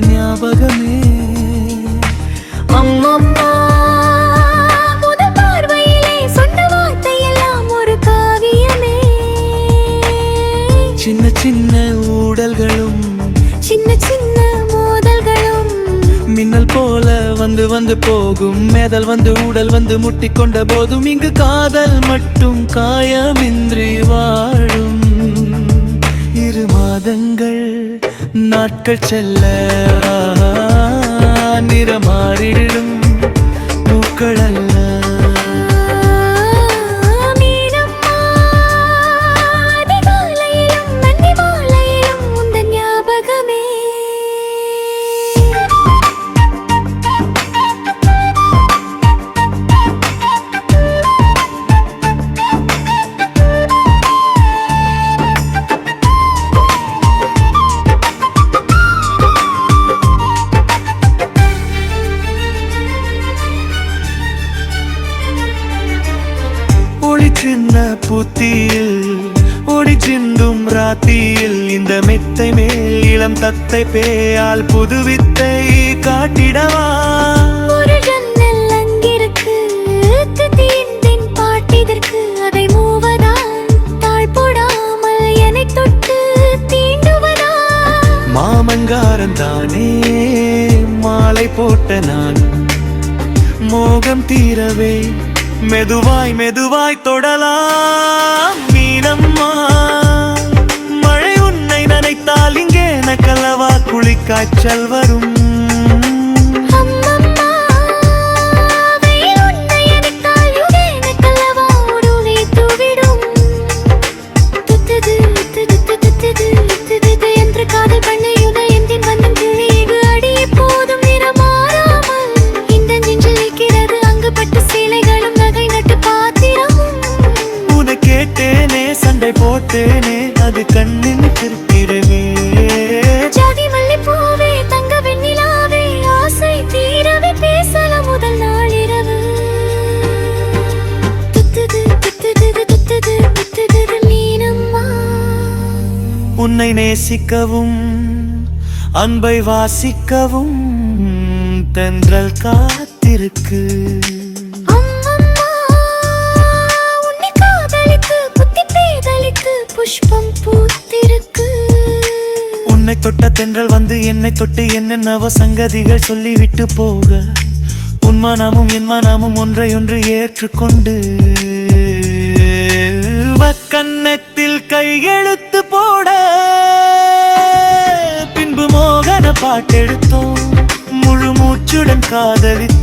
ஞாபகமே. அம்மம்மா பார்வையிலே சொன்ன வார்த்தையெல்லாம் ஒரு காவியமே. சின்ன சின்ன ஊடல்களும் சின்ன சின்ன மோதல்களும். மின்னல் போல வந்து வந்து போகும் மேதல் வந்து ஊடல் வந்து முட்டிக்கொண்ட போதும் இங்கு காதல் மட்டும் காயமின்றி வாழும். இரு மாதங்கள் நாட்கள் செல்ல நிறமாறிடும் பூக்கள் அல்ல. புத்தியில் ஒளி சிந்தும் ராத்தியில் இந்த மெத்தை மேல் இளம் தத்தை பேயால் புதுவித்தை காட்டிடவா? மாமங்காரன் தானே மாலை போட்ட நான். மோகம் தீரவே மெதுவாய் மெதுவாய் தொடலாம். காய்ச்சல் வரும். உன்னை நேசிக்கவும் அன்பை வாசிக்கவும் தென்றல் காத்திருக்கு. புஷ்பம் பூத்திருக்கு. உன்னை தொட்ட தென்றல் வந்து என்னை தொட்டு என்னென்னவோ சங்கதிகள் சொல்லிவிட்டு போக உன் மனமும் என் மனமும் ஒன்றையொன்று ஏற்றுக்கொண்டு கன்னத்தில் கையெழுத்து போட പാട്ടെടുത്തോ മുഴുമൂച്ചുടൻ കാതലിത്തു